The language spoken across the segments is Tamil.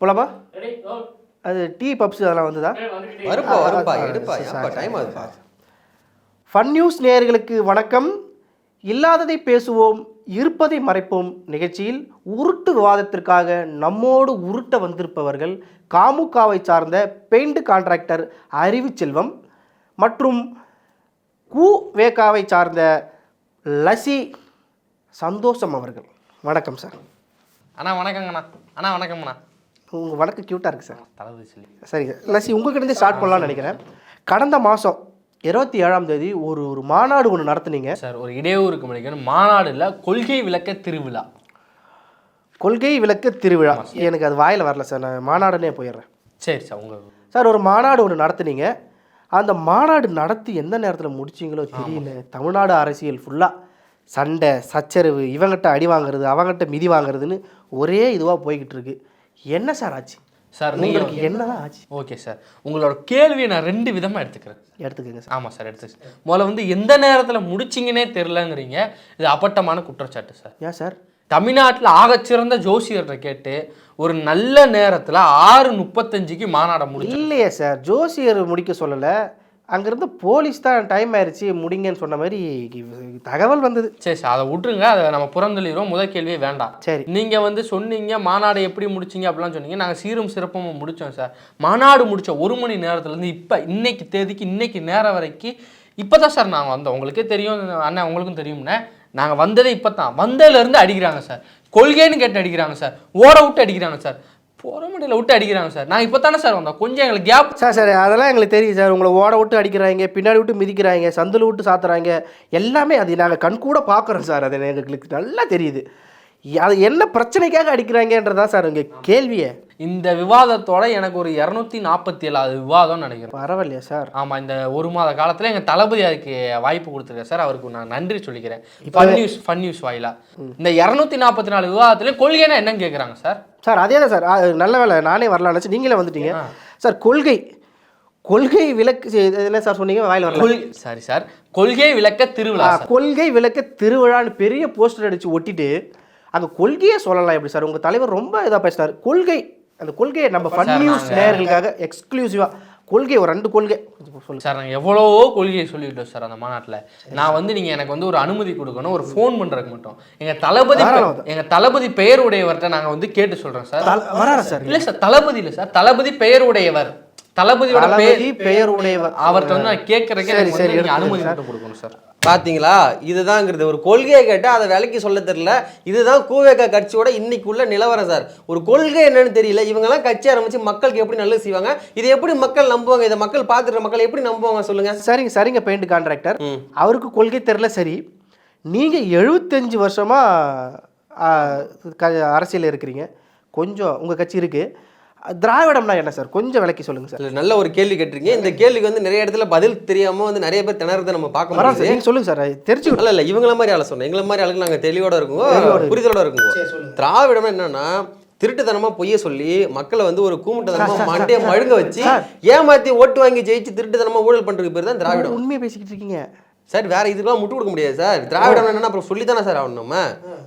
போலாமா? அது டீ பப்ஸ் அதெல்லாம் வந்ததா? வருப்பா வருப்பா எடுப்பா ஏப்பா டைம் ஆகுதுப்பா. ஃபன் நியூஸ் நேயர்களுக்கு வணக்கம். இல்லாததை பேசுவோம் இருப்பதை மறைப்போம். நிகழ்ச்சியில் உருட்டு விவாதத்திற்காக நம்மோடு உருட்ட வந்திருப்பவர்கள் காமுகாவை சார்ந்த பெயிண்ட் கான்ட்ராக்டர் அறிவு செல்வம் மற்றும் கு வேகாவை சார்ந்த லசி சந்தோஷம் அவர்கள். வணக்கம் சார். அண்ணா வணக்கங்கண்ணா. அண்ணா வணக்கம்ண்ணா உங்கள் வணக்கம் க்யூட்டாக இருக்குது சார் தளபதி சொல்லி சரிங்க. லசி உங்ககிட்ட ஸ்டார்ட் பண்ணலாம்னு நினைக்கிறேன். கடந்த மாதம் இருபத்தி ஏழாம் தேதி ஒரு ஒரு மாநாடு ஒன்று நடத்துனீங்க. சார் ஒரு இடையூறுக்கு மணிக்கணும் மாநாடு இல்லை கொள்கை விளக்க திருவிழா. கொள்கை விளக்க திருவிழா. எனக்கு அது வாயில் வரல சார் நான் மாநாடுனே போயிடுறேன். சரி சார் உங்கள் சார் ஒரு மாநாடு ஒன்று நடத்துனீங்க. அந்த மாநாடு நடத்தி எந்த நேரத்தில் முடிச்சிங்களோ தெரியல. தமிழ்நாடு அரசியல் ஃபுல்லாக சண்டை சச்சரவு இவங்கிட்ட அடி வாங்குறது அவங்ககிட்ட மிதி வாங்குறதுன்னு ஒரே இதுவாக போய்கிட்டு இருக்கு. என்ன சார் ஆச்சு? சார் நீங்கள் உங்களுக்கு என்னதான் ஆச்சு? Okay sir. உங்களோட கேள்வியை நான் ரெண்டு விதமாக எடுத்துக்கிறேன். எடுத்துக்கோங்க சார். ஆமாம் சார் எடுத்து முதல்ல வந்து எந்த நேரத்தில் முடிச்சிங்கன்னே தெரிலங்கிறீங்க இது அப்பட்டமான குற்றச்சாட்டு சார். ஏன் சார்? தமிழ்நாட்டில் ஆகச்சிறந்த ஜோசியர்கிட்ட கேட்டு ஒரு நல்ல நேரத்தில் ஆறு முப்பத்தஞ்சுக்கு மாநாட முடிச்சு இல்லையே சார். ஜோசியர் முடிக்க சொல்லலை. அங்கேருந்து போலீஸ் தான் டைம் ஆயிடுச்சு முடிங்கன்னு சொன்ன மாதிரி தகவல் வந்தது. சரி சார் அதை விட்டுருங்க அதை நம்ம புறந்தள்ளிடுவோம் முதல் கேள்வியே வேண்டாம். சரி. நீங்கள் வந்து சொன்னீங்க மாநாடு எப்படி முடிச்சீங்க அப்படிலாம் சொன்னீங்க நாங்கள் சீரும் சிறப்பும் முடித்தோம் சார். மாநாடு முடிச்ச ஒரு மணி நேரத்துலேருந்து இப்போ இன்னைக்கு தேதிக்கு இன்னைக்கு நேரம் வரைக்கும் இப்போ தான் சார் நாங்கள் வந்தோம். உங்களுக்கே தெரியும் அண்ணன் உங்களுக்கும் தெரியும்ண்ணே நாங்கள் வந்ததே இப்போ தான் வந்ததுலேருந்து அடிக்கிறாங்க சார். கொள்கைன்னு கேட்டு அடிக்கிறாங்க சார். ஓட விட்டு அடிக்கிறாங்க சார். போகிற முடியல விட்டு அடிக்கிறாங்க சார். நான் இப்போ தானே சார் வந்தோம். கொஞ்சம் எங்களுக்கு கேப் சார் சார் அதெல்லாம் எங்களுக்கு தெரியும் சார். உங்களை ஓட விட்டு அடிக்கிறாங்க பின்னாடி விட்டு மிதிக்கிறாங்க சந்தில் விட்டு சாத்துறாங்க. எல்லாமே அது நாங்கள் கண் கூட பார்க்குறோம் சார். அது எங்களுக்கு நல்லா தெரியுது. அது என்ன பிரச்சனைக்காக அடிக்கிறாங்கன்றதா சார் இங்கே கேள்வியே. இந்த விவாதத்தோட எனக்கு ஒரு இரநூத்தி நாற்பத்தி ஏழாவது விவாதம் நினைக்கிறேன். பரவாயில்லையா சார்? ஆமாம் இந்த ஒரு மாத காலத்தில் எங்கள் தளபதி அதுக்கு வாய்ப்பு கொடுத்துருக்காரு சார். அவருக்கு நான் நன்றி சொல்லிக்கிறேன். ஃபன் நியூஸ் ஃபன் நியூஸ் வாயிலா. இந்த இரநூத்தி நாற்பத்தி நாலு விவாதத்துல கொள்கைனா என்னன்னு கேட்குறாங்க சார்? சார் அதே தான் சார். நல்ல வேலை நானே வரலாம் நினச்சி நீங்களே வந்துட்டீங்க. சார் கொள்கை. கொள்கை விளக்கு என்ன சார் சொன்னீங்க? வாயில் வரல. Sorry sir. கொள்கை விளக்க திருவிழா கொள்கை விளக்க திருவிழான்னு பெரிய போஸ்டர் அடித்து ஒட்டிட்டு அங்கே கொள்கையே சொல்லலாம் எப்படி சார்? உங்கள் தலைவர் ரொம்ப இதாக பேசினார். கொள்கை அந்த கொள்கையை நம்ம ஃபன் நியூஸ் நேயர்களுக்காக எக்ஸ்க்ளூசிவாக கொள்கை ஒரு ரெண்டு கொள்கை. சொல்லுங்கள் சார் நாங்கள் எவ்வளவோ கொள்கையை சொல்லிட்டோம் சார் அந்த மாநாட்டில். நான் வந்து நீங்கள் எனக்கு வந்து ஒரு அனுமதி கொடுக்கணும் ஒரு ஃபோன் பண்ணுறதுக்கு மட்டும். எங்கள் தளபதி. எங்கள் தளபதி பெயர் உடையவர்கிட்ட நாங்கள் வந்து கேட்டு சொல்கிறோம் சார். சார்? இல்லை சார் தளபதி இல்லை சார் தளபதி பெயர் உடையவர் தளபதியோட பெயர் பெயர் உடையவர் அவர்கிட்ட வந்து நான் கேட்கறதுக்கு அனுமதி. மட்டும் கொடுக்கணும் சார். பாத்தீங்களா? இதுதாங்கிறது. ஒரு கொள்கையை கேட்டால் அதை விலைக்கு சொல்ல தெரியல. இதுதான் கூவேக்கா கட்சியோட இன்னைக்குள்ள நிலவரம் சார். ஒரு கொள்கை என்னன்னு தெரியல. இவங்கெல்லாம் கட்சி ஆரம்பிச்சு மக்களுக்கு எப்படி நல்லது செய்வாங்க? இதை எப்படி மக்கள் நம்புவாங்க? இதை மக்கள் பார்த்துட்டு மக்கள் எப்படி நம்புவாங்க சொல்லுங்க. சரிங்க சரிங்க பெயிண்ட் கான்ட்ராக்டர். அவருக்கு கொள்கை தெரில சரி. நீங்கள் எழுபத்தஞ்சு வருஷமாக அரசியல் இருக்கிறீங்க. கொஞ்சம் உங்கள் கட்சி இருக்குது திராவிடம்னா என்ன சார்? கொஞ்சம் விளக்கி சொல்லுங்கள் சார். இல்ல, நல்ல ஒரு கேள்வி கேட்டிருக்கீங்க. இந்த கேள்விக்கு வந்து நிறைய இடத்துல பதில் தெரியாம வந்து நிறைய பேர் திணறதை நம்ம பார்க்க முடியுது சார் நீங்கள் சொல்லுங்கள் சார் தெரிஞ்சு இல்ல இல்ல இவங்கள மாதிரி ஆள சொன்னேன். எங்களை மாதிரி ஆளுக்கு நாங்க தெளிவோட இருக்குங்க புரிதலோட இருக்குங்க திராவிடம் என்னன்னா திருட்டுத்தனமா பொய்ய சொல்லி மக்களை வந்து ஒரு கூமுட்டத்தனமா மண்டைய மழுங்க வச்சு ஏமாத்தி ஓட்டு வாங்கி ஜெயிச்சு திருட்டுத்தனமா ஊழல் பண்றதுக்கு பேர் தான் திராவிடம். உண்மையை பேசிக்கிட்டு இருக்கீங்க. சார் வேற இதுக்கெல்லாம் முட்டு கொடுக்க முடியாது சார். திராவிடம் என்னன்னா அப்புறம் சொல்லி தானே சார் ஆகணும் நம்ம?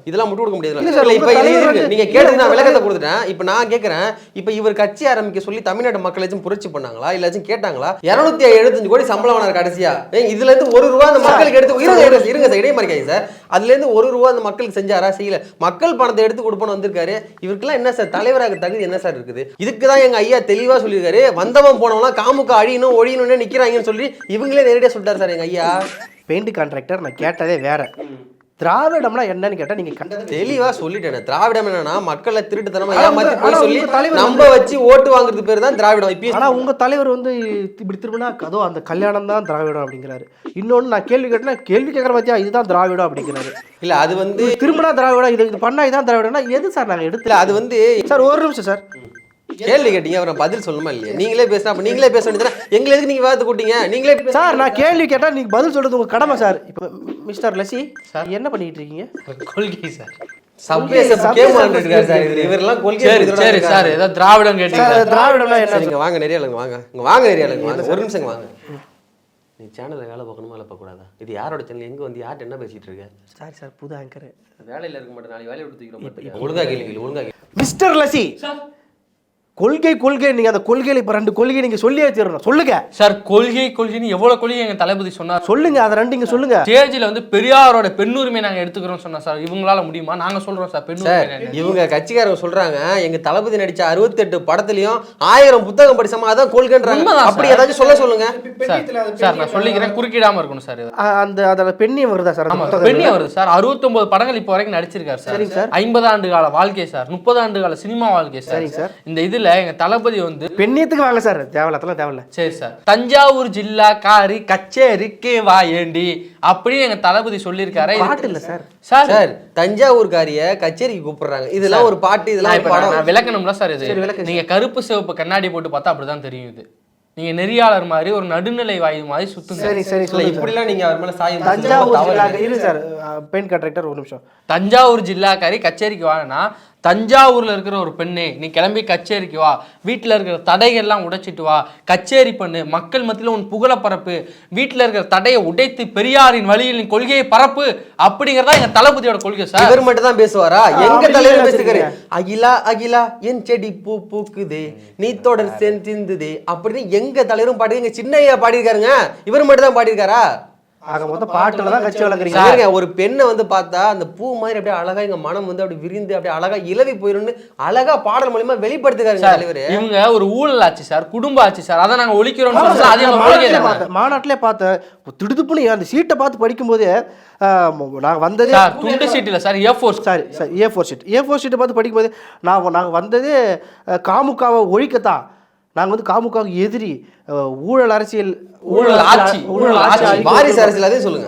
இதெல்லாம் முட்டு கொடுக்க முடியாது. இல்ல இல்ல சார், இல்ல, இப்ப இது இருக்கு. வந்து- நீங்க கேட்டு நான் விளக்கத்தை கொடுத்துட்டேன். இப்ப நான் கேக்குறேன் இப்ப இவர் கட்சி ஆரம்பிக்க சொல்லி தமிழ்நாடு மக்களாச்சும் புரட்சி பண்ணாங்களா? இல்லாச்சும் கேட்டாங்களா? இருநூத்தி எழுபத்தஞ்சு கோடி சம்பளம் வாங்கினார் கடைசியா? இதுல இருந்து ஒரு ரூபா அந்த மக்களுக்கு எடுத்து இருங்க இருங்க, சார் இடைமறிக்காங்க சார். அதுல இருந்து ஒரு ரூபா அந்த மக்களுக்கு செஞ்சாரா? செய்யல. மக்கள் பணத்தை எடுத்து கொடுப்போன்னு வந்திருக்காரு. இவருக்கெல்லாம் என்ன சார் தலைவராக தகுதி என்ன சார் இருக்குது? இதுக்கு தான் எங்க ஐயா தெளிவா சொல்லியிருக்காரு. வந்தவன் போனவங்களாம் காமுக அழியணும் ஒழியணும்னு நிக்கிறாங்கன்னு சொல்லி இவங்களே நேரடியா சொல்லிட்டாரு சார் எங்க ஐயா. பெயிண்ட் கான்ட்ராக்டர் நான் கேட்டதே வேற. திராவிடம்னா என்னன்னு கேட்டால் நீங்கள் கண்டது தெளிவா சொல்லிட்டேன். திராவிடம் என்னன்னா மக்களை திருட்டுத்தனமா ஆனா ஏமாத்தி உங்க- போய் ஆனா சொல்லி உங்க தலைவர் நம்ப வச்சு ஓட்டு வாங்குறது பேர் தான் திராவிடம். இப்ப ஆனால் உங்கள் தலைவர் வந்து இப்படி திரும்பினா அதோ அந்த கல்யாணம் தான் திராவிடம் அப்படிங்கிறாரு. இன்னொன்று நான் கேள்வி கேட்டேன்னா கேள்வி கேட்குற பத்தியா இதுதான் திராவிடம் அப்படிங்கிறாரு. இல்ல அது வந்து திரும்பினா திராவிடம் இது இது பண்ணா இதான் திராவிடம்னா எது சார் இல்ல எடுத்துல அது வந்து சார் ஒரு நிமிஷம் சார். கேள்வி கேட்டீங்க அப்புறம் பதில் சொல்லணுமா இல்லையா? நீங்களே பேசினா அப்ப நீங்களே பேச வேண்டியதுதானே எங்களை எதுக்கு நீங்க வார்த்தை கூட்டீங்க நீங்களே சார் நான் கேள்வி கேட்டால் நீங்கள் பதில் சொல்றது உங்கள் கடமை சார். இப்போ மிஸ்டர் லசி என்ன பண்ணிட்டு இருக்கீங்க? கொள்கை சார். சார். சரி சரி. சார் திராவிடம் கேட்டீங்க சார் சரி, வாங்க நிறைய வாங்க. வாங்க நிறைய வாங்க. ஒரு நிமிஷம் வாங்க. நீ சேனல்ல வேலை பார்க்கணுமா வேலை பார்க்க கூடாதா இது யாரோட சேனல் எங்க வந்து யார்ட்ட என்ன பேசிட்டு இருக்க? சாரி சார் புது ஆங்கர் வேலையில இருக்க மாட்டேன் நாளைக்கு வேலையை விட்டு கேள்வி கேளு, ஒழுங்கா கேளு. மிஸ்டர் லசி கொள்கை கொள்கை. நீங்க அந்த கொள்கையில இப்ப ரெண்டு கொள்கை நீங்க சொல்லியே தீரணும். சொல்லுங்க. சார் கொள்கை கொள்கைன்னு எவ்வளவு கொள்கை எங்க தளபதி சொன்னார்? சொல்லுங்க. அதை ரெண்டு இங்க சொல்லுங்க. ஸ்டேஜ்ல வந்து பெரியாரோட பெண்ணுரிமை நாங்க எடுத்துக்கிறோம் சொன்னா சார். இவங்களால முடியுமா? நாங்க சொல்றோம் சார் பெண்ணுரிமை இவங்க கட்சிக்காரங்க சொல்றாங்க எங்க தளபதி நடிச்ச அறுபத்தெட்டு படத்துலயும் ஆயிரம் புத்தகம் படிச்சோமா அதான் கொள்கைன்றாங்க. அப்படி. ஏதாச்சும் சொல்ல சொல்லுங்க. சார் சார் நான் சொல்லிக்கிறேன். குறுக்கிடாம இருக்கணும் சார் அந்த அதோட பெண்ணியம் வருதா சார்? அந்த ஆமா புத்தகத்துல? பெண்ணி வருது சார். 69 படங்கள் இப்போ வரைக்கும் நடிச்சிருக்காரு சார். சரிங்க சார். ஐம்பது ஆண்டு கால வாழ்க்கை சார். முப்பது ஆண்டு கால சினிமா வாழ்க்கை சார். இந்த இதுல எங்க தளபதி வந்து பெண்ணியத்துக்கு வாங்க சார் தேவையில்ல அதெல்லாம் தேவையில்ல. சரி சார். தஞ்சாவூர் ஜில்லா காரி கச்சேரிக்கு வாயேண்டி அப்படின்னு எங்க தளபதி சொல்லியிருக்காரு. பாட்டு இல்ல சார். சார். சார் தஞ்சாவூர்காரிய கச்சேரிக்கு கூப்பிடுறாங்க. இதெல்லாம் ஒரு பாட்டு இதெல்லாம் படம். விளக்கணும்ல சார் இது. நீங்க கருப்பு சிவப்பு கண்ணாடி போட்டு பார்த்தா அப்படிதான் தெரியும் இது. நீங்க நெறியாளர் மாதிரி ஒரு நடுநிலை வாயு மாதிரி சுத்துங்க. சரி சரி இல்ல. இப்படிலாம் நீங்க அவர் மேல சாயம் தஞ்சாவூர் இரு சார் பெயின் கான்ட்ராக்டர் ஒரு நிமிஷம். தஞ்சாவூர் ஜில்லாக்காரி கச்சேரிக்கு வானா தஞ்சாவூர்ல இருக்கிற ஒரு பெண்ணே நீ கிளம்பி கச்சேரிக்கு வா. வீட்டில் இருக்கிற தடைகள்லாம் உடைச்சிட்டு வா. கச்சேரி பண்ணு. மக்கள் மத்தியில் உன் புகழ பரப்பு. வீட்டில் இருக்கிற தடையை உடைத்து பெரியாரின் வழியில் நீ கொள்கையை பரப்பு. அப்படிங்கிறதா எங்க தளபதியோட கொள்கை சார். இவர் மட்டும் தான் பேசுவாரா? எங்க தலைவர் பேசிருக்காரு? அகிலா அகிலா என் செடி பூ பூக்குதே. நீ தொடர் செந்திந்துதே. அப்படின்னு எங்க தலைவரும் பாடி எங்க சின்னையா பாடியிருக்காருங்க? இவர் மட்டும் தான் பாடியிருக்காரா? ஆக மொத்தம் பாட்டுல தான் கட்சி வளர்க்குறீங்க ஒரு பெண்ணை வந்து பார்த்தா அந்த பூ மாதிரி அப்படியே அழகா எங்க மனம் வந்து அப்படி விரிந்து அப்படியே அழகா இலவி போயிரும்னு அழகா பாடல் மூலியமா வெளிப்படுத்துக்காருங்க சார் தலைவர். இவங்க ஒரு ஊழல் ஆச்சு சார் குடும்ப ஆச்சு சார். அதை நாங்க ஒழிக்கிறோம்னு ஆமா சொல்லி சார், அதே நான் நம்ம கொள்கை மாநாட்டிலே தானே. பார்த்தேன் மாநாட்டிலே பார்த்தேன் திடுதுப்புன்னு அந்த சீட்டை பார்த்து படிக்கும்போதே நாங்கள் வந்ததே துண்டு சீட் இல்ல sir A fours sorry sir A four sheet A four ஷீட்டை பார்த்து படிக்கும்போது நான் நாங்கள் வந்ததே அஹ், காமுகாவை ஒழிக்கத்தான். நாங்கள் வந்து காமுகாவுக்கு எதிரி. ஊழல் அரசியல் ஊழல் ஆட்சி, ஊழல் ஆட்சி. வாரிசு அரசியல் அதே சொல்லுங்க.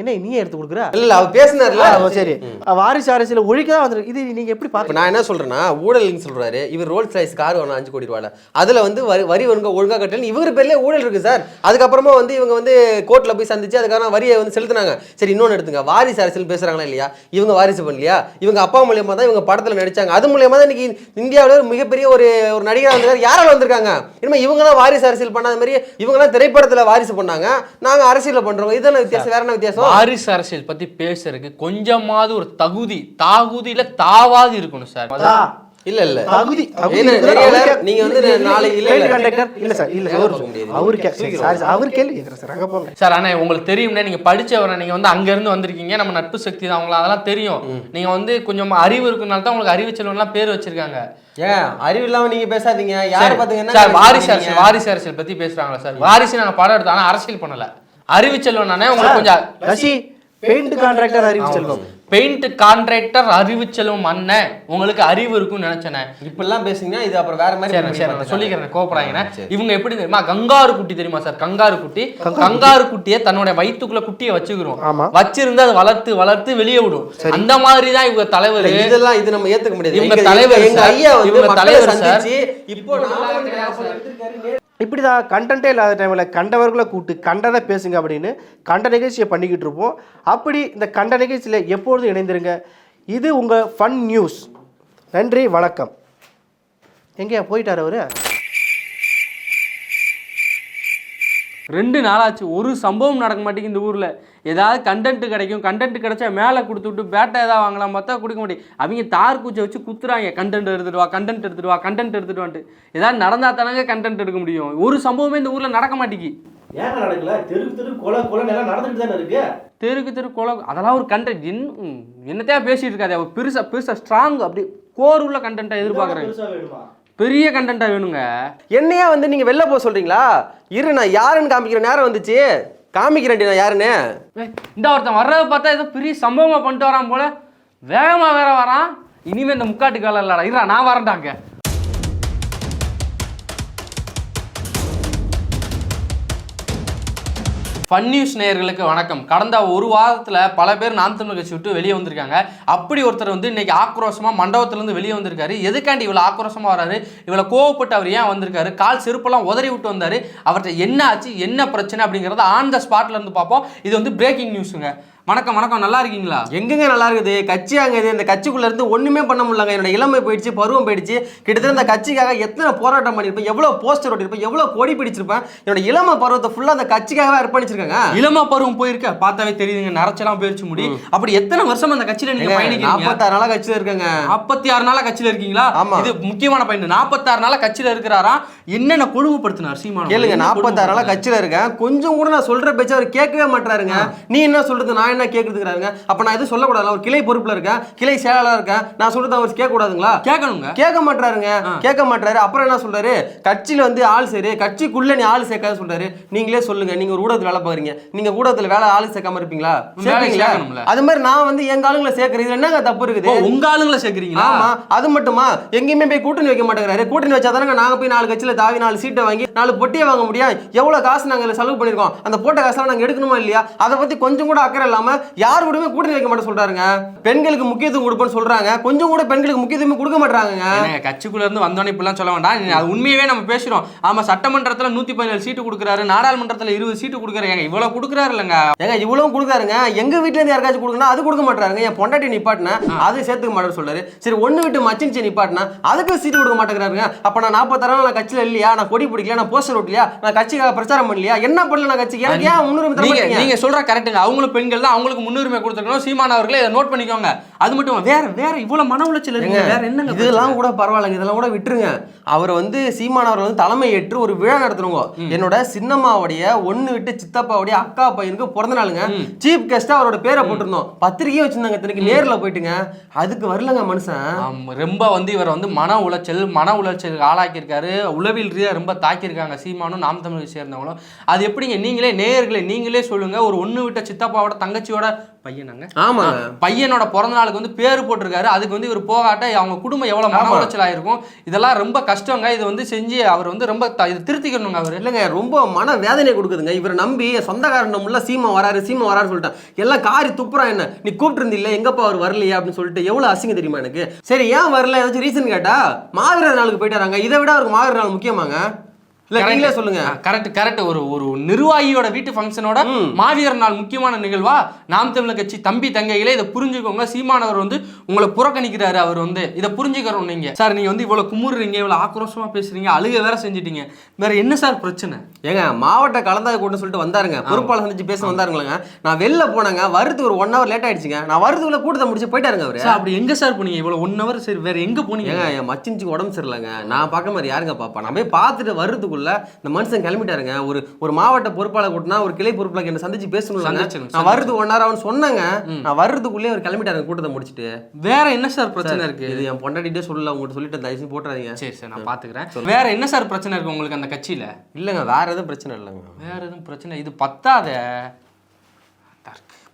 என்ன நீ எடுத்து கொடுக்குற? இல்ல அவர் பேசினார்ல. சரி. வாரிசு அரசியல் ஒழிக்க தான் வந்துருக்கு. இது நீங்க எப்படி பார்க்க நான் என்ன சொல்றேன்னா ஊழல்னு சொல்றாரு. இவர் ரோல்ஸ் ரைஸ் கார் வேணும் அஞ்சு கோடி ரூபாயில. அதுல வந்து வரி வரி வருங்க ஒழுங்கா கட்டல இவர் பேர்ல ஊழல் இருக்கு சார். அதுக்கப்புறமா வந்து இவங்க வந்து கோர்ட்ல போய் சந்திச்சு அதுக்கான வரியை வந்து செலுத்துனாங்க. சரி இன்னொன்னு எடுத்துங்க. வாரிசு அரசியல் பேசுறாங்களா இல்லையா? இவங்க வாரிசு பண்ணலையா? இவங்க அப்பா மூலியமா தான் இவங்க படத்துல நடிச்சாங்க. அது மூலியமா தான் இன்னைக்கு இந்தியாவில் ஒரு மிகப்பெரிய ஒரு ஒரு நடிகரா வந்திருக்காரு. யாரால வந்திருக்காங்க? இனிமே இவங்க தான் வாரிசு அரசியல் பண்ணாத மாதிரி இவங்க தான் திரைப்படத்துல வாரிசு பண்ணாங்க. நாங்க அரசியல பண்றோம். இதுதானே வித்தியாசம் வேற என்ன வித்தியாசம்? வாரிசு அரசியல் பத்தி பேசுறதுக்கு கொஞ்சமாவது ஒரு தகுதி தாகுதியில தாவாது இருக்கணும் சார். இல்ல இல்ல. தகுதி நீங்க வந்து நாளைக்கு இல்ல சார். இல்ல அவர் சரி, அவர் கேள்வி சார். அங்கே போங்க. சார் ஆனா உங்களுக்கு தெரியும்னா நீங்க படிச்சவரை நீங்க வந்து அங்க இருந்து வந்திருக்கீங்க. நம்ம நட்பு சக்தி தான் அவங்கள அதெல்லாம் தெரியும். நீங்க வந்து கொஞ்சம் அறிவு இருக்குனால தான் உங்களுக்கு அறிவு செல்வன்லாம் பேர் வச்சிருக்காங்க. ஏன்? அறிவு இல்லாம நீங்க பேசாதீங்க. யார பாத்தீங்கன்னா சார் வாரிசு அரசியல் வாரிசு அரசியல் பத்தி பேசுறாங்களா சார். வாரிசு நாங்க படம் எடுத்தோம் ஆனா அரசியல் பண்ணல. அறிவு செல்வன் நானே உங்களுக்கு கொஞ்சம் பெயிண்ட் கான்ட்ராக்டர் அறிவு செல்வம். பெயிண்ட் கான்ட்ராக்டர் அறிவு செல்வம் அண்ணன் உங்களுக்கு அறிவு இருக்கும்னு நினைச்சேனே. இப்படிலாம் பேசுனீங்கன்னா இது அப்புறம் வேற மாதிரி சரி. சொல்லிக்கிறேன் கோபப்படாங்கன்னா சரி. இவங்க எப்படி தெரியுமா கங்காரு குட்டி தெரியுமா சார்? கங்காரு குட்டி கங்காரு குட்டியை தன்னோட வயித்துக்குள்ள குட்டியை வச்சுக்கிறோம். வச்சிருந்து அதை வளர்த்து வளர்த்து வெளியே விடும். அந்த மாதிரி தான் இவங்க தலைவர். இதெல்லாம் இது நம்ம ஏத்துக்க முடியாது. இவங்க தலைவர் எங்க ஐயா வந்து இவங்க தலைவர் சார். சந்திச்சு இப்போ இப்படி தான் கண்டென்ட்டே இல்லாத டைமில் கண்டவர்களை கூப்பிட்டு கண்டதை பேசுங்க அப்படின்னு கண்ட நிகழ்ச்சியை பண்ணிக்கிட்டு இருப்போம். அப்படி இந்த கண்ட நிகழ்ச்சியில் எப்பொழுதும் இணைந்திருங்க. இது உங்கள் ஃபன் நியூஸ் நன்றி வணக்கம். எங்கேயா போயிட்டார் அவரு? ரெண்டு நாளாச்சு. ஒரு சம்பவம் நடக்க மாட்டேங்குது இந்த ஊரில். ஏதாவது கண்டென்ட் கிடைக்கும் கண்டென்ட் கிடைச்சா மேலே கொடுத்து விட்டு பேட்டை ஏதாவது வாங்கலாம் பார்த்தா கொடுக்க முடியும் அவங்க தார் பூச்சை வச்சு குத்துறாங்க. கண்டென்ட் எடுத்துட்டு வா கண்டென்ட் எடுத்துட்டு வா கண்டென்ட் எடுத்துட்டு வான்ட்டு. ஏதாவது நடந்தா தானங்க கண்டென்ட் எடுக்க முடியும். ஒரு சம்பவமே இந்த ஊரில் நடக்க மாட்டேங்கி ஏன் நடக்கல? தெருக்கு தெரு கொலை கொலை எல்லாம் நடந்துட்டு தானே இருக்கு? தெருக்கு தெரு கொலை அதெல்லாம் ஒரு கண்டென்ட் என்ன என்னத்தையா பேசிட்டு இருக்காது. அவ பெருசா பெருசா ஸ்ட்ராங் அப்படி கோர் உள்ள கண்டென்ட்டை எதிர்பார்க்குறாங்க வேணுமா? பெரிய கண்டென்ட்டா வேணுங்க. என்னையா வந்து நீங்க வெளில போக சொல்றீங்களா? இரு நான் யாருன்னு காமிக்கிற நேரம் வந்துச்சு. காமிக்கிறேன்டி நான் யாருன்னு. இந்த ஒருத்தன் வர்றதை பார்த்தா ஏதோ பெரிய சம்பவமாக பண்ணிட்டு வரான் போல. வேகமாக வேற வரான். இனிமே இந்த முக்காட்டு காலம் இல்லடா. இருடா நான் வரேன்டாங்க ஃபன் நியூஸ் நேயர்களுக்கு வணக்கம். கடந்த ஒரு வாரத்தில் பல பேர் நாம் தமிழ் கட்சி விட்டு வெளியே வந்திருக்காங்க. அப்படி ஒருத்தர் வந்து இன்னைக்கு ஆக்ரோஷமாக மண்டபத்திலேருந்து வெளியே வந்திருக்காரு. எதுக்காண்டி இவ்வளோ ஆக்ரோஷமாக வராரு? இவ்வளோ கோவப்பட்டு அவர் ஏன் வந்திருக்காரு? கால் செருப்பெல்லாம் உதறி விட்டு வந்தார். அவர்கிட்ட என்ன ஆச்சு? என்ன பிரச்சனை அப்படிங்கிறத ஆன் த ஸ்பாட்லேருந்து பார்ப்போம். இது வந்து பிரேக்கிங் நியூஸுங்க வணக்கம் வணக்கம். நல்லா இருக்கீங்களா? எங்கங்க நல்லா இருக்குது? கட்சி அங்க இது இந்த கட்சிக்குள்ள இருந்து ஒண்ணுமே பண்ண முடியலங்க. என்னோட இளமை போயிடுச்சு பருவம் போயிடுச்சு. கிட்டத்தட்ட இந்த கட்சிக்காக எத்தனை போராட்டம் பண்ணிருப்பேன் எவ்வளவு போஸ்டர் ஒட்டிருப்பேன் எவ்வளவு கொடி பிடிச்சிருப்பேன்? என்னோட இளமை பருவத்தை ஃபுல்லா அந்த கட்சிக்காக அர்ப்பணிச்சிருக்காங்க. இளம பருவம் போயிருக்க? பார்த்தாவே தெரியுதுங்க. நரைச்செல்லாம் போயிருச்சு முடி. அப்படி எத்தனை வருஷம் அந்த கட்சியில நீங்க பயணிக்கிறீங்க? நாற்பத்தாறு நாளா கட்சியில இருக்காங்க. நாற்பத்தி ஆறு நாளா கட்சியில இருக்கீங்களா? ஆமா. இது முக்கியமான பாயிண்ட். நாற்பத்தாறு நாளா கட்சியில இருக்கிறாராம் என்னென்ன கொடுமைப்படுத்தினார் சீமான் கேளுங்க நாற்பத்தாறு நாளா கொடுமைப்படுத்தினார்? கட்சியில இருக்கேன். கொஞ்சம் கூட நான் சொல்ற பேச்ச அவர் கேட்கவே மாட்டாருங்க நீ என்ன சொல்றது? நான் என்ன கேக்குறதுக்குறாருங்க அப்ப நான் எதுவும் சொல்லக்கூடாது ஒரு கிளை பொறுப்புல இருக்கேன் கிளை செயலாளர் இருக்கேன். நான் சொல்றது அவர் கேட்க கூடாதுங்களா கேட்கணுங்க. கேட்க மாட்டாருங்க கேட்க மாட்டாரு அப்புறம் என்ன சொல்றாரு? கட்சியில வந்து ஆள் சேரு. கட்சிக்குள்ள நீ ஆள் சேர்க்காத சொல்றாரு. நீங்களே சொல்லுங்க. நீங்க ஒரு ஊடகத்துல வேலை பாக்குறீங்க நீங்க ஊடகத்துல வேலை ஆள் சேர்க்காம இருப்பீங்களா? சேர்ப்பீங்களா. அது மாதிரி நான் வந்து எங்க ஆளுங்களை சேர்க்கறது என்னங்க தப்பு இருக்குது? உங்க ஆளுங்களை சேர்க்கறீங்களா? ஆமா. அது மட்டுமா? எங்கேயுமே போய் கூட்டணி வைக்க மாட்டேங்கிறாரு. கூட்டணி வச்சா தானங்க நாங்க போய் நாலு கட்சியில தாவி நாலு சீட்டை வாங்கி நாலு பொட்டியை வாங்க முடியும். எவ்வளவு காசு நாங்க செலவு பண்ணிருக்கோம்? அந்த போட்ட காசெல்லாம் நாங்க எடுக்கணுமா இல்லையா? அதை பத்தி கொஞ்சம் கூட அக்கறை இல்லாம யார் கூடயுமே கூட்டணி வைக்க மாட்டேன் சொல்றாருங்க. பெண்களுக்கு முக்கியத்துவம் கொடுப்பேன்னு சொல்றாங்க. கொஞ்சம் கூட பெண்களுக்கு முக்கியத்துவம் கொடுக்க மாட்டாங்க கட்சிக்குள்ள இருந்து வந்தோடனே இப்படிலாம் சொல்ல வேண்டாம். அது உண்மையவே நம்ம பேசுறோம். ஆமா சட்டமன்றத்துல நூத்தி பதினேழு சீட்டு கொடுக்குறாரு. நாடாளுமன்றத்துல இருபது சீட்டு கொடுக்குறாரு. ஏங்க இவ்வளவு கொடுக்குறாரு இல்லைங்க ஏங்க இவ்வளவு கொடுக்காருங்க எங்க வீட்ல இருந்து யாருக்காச்சும் கொடுக்கணும் அது கொடுக்க மாட்டாருங்க என் பொண்டாட்டி நிப்பாட்டின அது சேர்த்துக்க மாட்டேன்னு சொல்றாரு. சரி ஒண்ணு விட்டு மச்சினிச்சு நிப்பாட்டினா அதுக்கு சீட்டு கொடுக்க மாட்டேங்கிறாருங்க. அப்ப நான் நாற்பத்தாறு நான் கட்சியில இல்லையா? நான் கொடி பிடிக்கல நான் போஸ்டர் ஓட்டலையா நான் கட்சிக்காக பிரச்சாரம் பண்ணலையா? என்ன பண்ணல நான் கட்சிக்கு? எனக்கு ஏன் முன்னுரிமை நீங்க சொல்ற கரெக்ட்டுங்க அவங்களும் பெண்கள் தான். அவங்களுக்கு முன்னுரிமை கொடுத்துருக்கணும். சீமான் அவர்களே இதை நோட் பண்ணிக்கோங்க. அது மட்டும் வேற வேற இவ்வளவு மன உளைச்சல் இருக்கு வேற என்னங்க இதெல்லாம் கூட பரவாயில்லைங்க. இதெல்லாம் கூட விட்டுருங்க. அவர் வந்து சீமான் அவர் வந்து தலைமை ஏற்று ஒரு விழா நடத்துறவங்க என்னோட சின்னம்மாவுடைய ஒண்ணு விட்டு சித்தப்பாவுடைய அக்கா பையனுக்கு பிறந்த நாளுங்க. சீஃப் கெஸ்டா அவரோட பேரை போட்டிருந்தோம். பத்திரிக்கையும் வச்சிருந்தாங்க இத்தனைக்கு நேர்ல போயிட்டுங்க. அதுக்கு வரலங்க மனுஷன். ரொம்ப வந்து இவர் வந்து மன உளைச்சல் மன உளைச்சலுக்கு ஆளாக்கியிருக்காரு. உளவியல் ரீதியாக ரொம்ப தாக்கியிருக்காங்க சீமானும் நாம் தமிழை சேர்ந்தவங்களும். அது எப்படிங்க? நீங்களே நேயர்களே நீங்களே சொல்லுங்க. ஒரு ஒண்ணு விட்ட சித்தப்பாவோட தங்கச்சியோட பையனாங்க ஆமாங்க. பையனோட பிறந்த நாளுக்கு வந்து பேர் போட்டிருக்காரு. அதுக்கு வந்து இவர் போகாட்ட அவங்க குடும்பம் எவ்வளவு மன ஆமா. உளைச்சல் ஆயிருக்கும் இதெல்லாம் ரொம்ப கஷ்டங்க. இது வந்து செஞ்சு அவர் வந்து ரொம்ப இது திருத்திக்கணுங்க அவரு. இல்லைங்க ரொம்ப மன வேதனை கொடுக்குதுங்க. இவரை நம்பி சொந்தக்காரன் உள்ள சீமா வராரு சீமா வராரு சொல்லிட்டான். எல்லாம் காரி துப்புறான் என்ன? நீ கூப்பிட்டு இருந்தில்ல எங்கப்பா அவர் வரலையா அப்படின்னு சொல்லிட்டு எவ்வளவு அசிங்க தெரியுமா எனக்கு? சரி ஏன் வரல? ஏதாச்சும் ரீசன் கேட்டா மாவீரர் நாளுக்கு போயிட்டாராங்க. இதை விட அவருக்கு மாவீரர் நாள் முக்கியமாங்க? இல்ல சொல்லுங்க. கரெக்ட் கரெக்ட் ஒரு ஒரு நிர்வாகியோட வீட்டு ஃபங்க்ஷனோட. மாவீரர் நாள் முக்கியமான நிகழ்வா? நாம் தமிழர் கட்சி தம்பி தங்கைகளே இதை புரிஞ்சுக்கோங்க. சீமானவர் வந்து உங்களை புறக்கணிக்கிறாரு அவர் வந்து. இதை புரிஞ்சுக்கிறோம் நீங்க. சார் நீங்க வந்து இவ்வளவு குமுறுறீங்க இவ்வளவு ஆக்ரோஷமா பேசுறீங்க அழுக வேற செஞ்சுட்டீங்க. வேற என்ன சார் பிரச்சனை? ஏங்க மாவட்ட கலந்தாய் கூட்டம் சொல்லிட்டு வந்தாருங்க. பொறுப்பாளர் சந்திச்சு பேச வந்தாருங்களேங்க. நான் வெளில போனேங்க. வரது ஒரு ஒன் ஹவர் லேட் ஆயிடுச்சுங்க. நான் வரதுக்குள்ள கூட்டத்தை முடிச்சு போயிட்டாருங்க அவரு. அப்படி எங்க சார் போனீங்க? இவ்வளவு ஒன் ஹவர் சரி வேற எங்க போனீங்க? என் மச்சின்ச்சுக்கு உடம்பு சரியில்லைங்க. நான் பார்க்க மாதிரி யாருங்க பாப்பா? நான் போய் பார்த்துட்டு வர்றதுக்குள்ள இந்த மனுஷன் கிளம்பிட்டாருங்க. ஒரு ஒரு மாவட்ட பொறுப்பாளர் கூட்டினா ஒரு கிளை பொறுப்பாளர் என்ன சந்திச்சு சந்திச்சணும், நான் வர்றது ஒன் ஹவர் அவன் சொன்னாங்க. நான் வர்றதுக்குள்ளே அவர் கிளம்பிட்டாருங்க கூட்டத்தை முடிச்சிட்டு. வேற என்ன சார் பிரச்சனை இருக்கு? இது என் பொண்டாட்டிட்டே சொல்லல உங்கள்கிட்ட சொல்லிட்டு தயவு செஞ்சு போட்டுறாதீங்க. சரி சார் நான் பாத்துக்கிறேன். வேற என்ன சார் பிரச்சனை இருக்கு உங்களுக்கு அந்த கட்சியில? இல்லைங்க வேற எதுவும் பிரச்சனை இல்லைங்க. வேற எதுவும் பிரச்சனை? இது பத்தாத?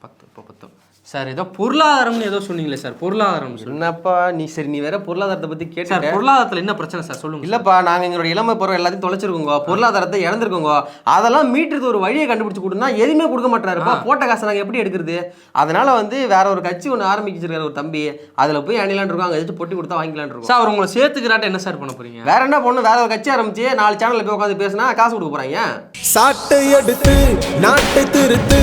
பத்து இப்போ பத்தும் சார் ஏதோ பொருளாதாரம்னு ஏதோ சொன்னீங்களே சார் பொருளாதாரம். என்னப்பா நீ சரி நீ வேற பொருளாதாரத்தை பத்தி சார் கேட்ட பொருளாதாரத்துல என்ன பிரச்சனை சார்? சொல்லுங்க இல்லப்பா நாங்க எங்களோட இளமை பருவம் எல்லாத்தையும் தொலைச்சிருக்கோங்க பொருளாதாரத்தை இழந்திருக்கோங்க அதெல்லாம் மீட்டுறது ஒரு வழியை கண்டுபிடிச்சு கொடுனா எதுவுமே கொடுக்க மாட்டாருப்பா. போட்ட காசை நாங்க எப்படி எடுக்கிறது? அதனால வந்து வேற ஒரு கட்சி ஒன்று ஆரம்பிச்சிருக்காரு ஒரு தம்பி. அதுல போய் அணிலான் இருக்கோம் அங்க பொட்டி கொடுத்தா வாங்கிக்கலாம்னு இருக்கோம். சார் அவர் உங்களை சேர்த்துக்கிறாட்ட என்ன சார் பண்ண போறீங்க? வேற என்ன பொண்ணு வேற ஒரு கட்சி ஆரம்பிச்சு நாலு சேனல்ல போய் உட்காந்து பேசினா காசு கொடுக்க போறாங்க. சாட்டை எடுத்து நாட்டை திருத்து.